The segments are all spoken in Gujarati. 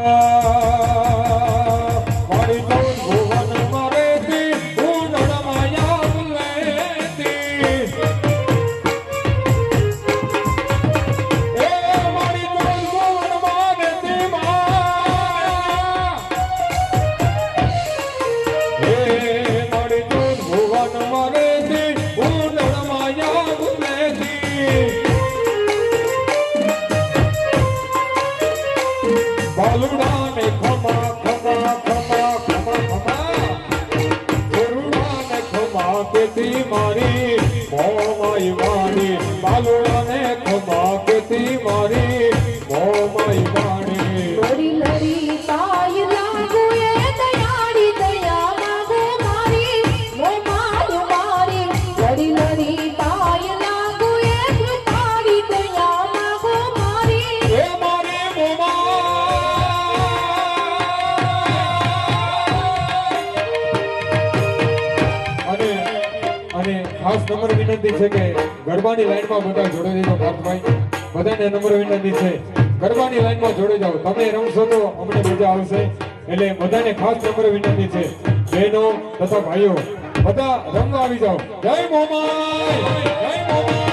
Oh Follow ખાસ નંબર વિનંતી છે કે ગરબાની લાઈનમાં બધા જોડે દેજો ભારતભાઈ બધાને નંબર વિનંતી છે. ગરબાની લાઈનમાં જોડે જાઓ. તમે રમશો તો અમને મજા આવશે. એટલે બધાને ખાસ નંબર વિનંતી છે. બહેનો તથા ભાઈઓ, બધા રમવા આવી જાઓ. જય મોમાય જય મોમાઈ!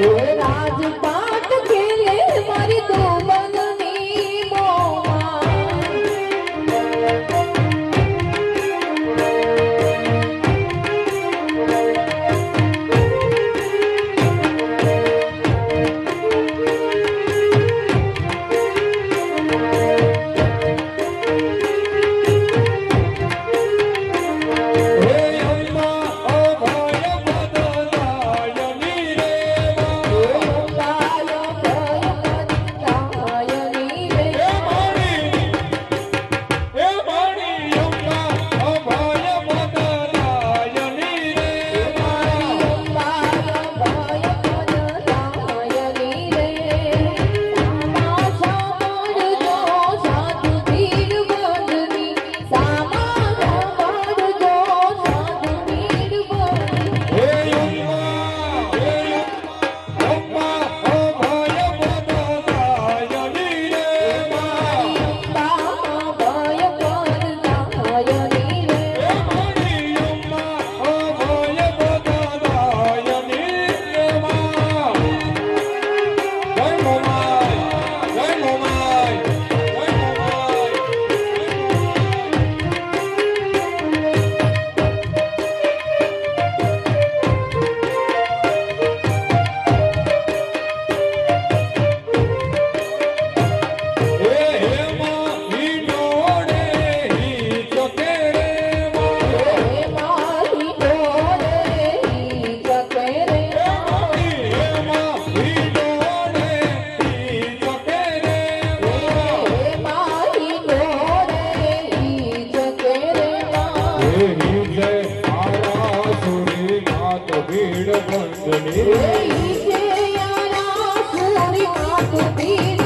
Será de paz. માત ભીડ બંધની ભીડ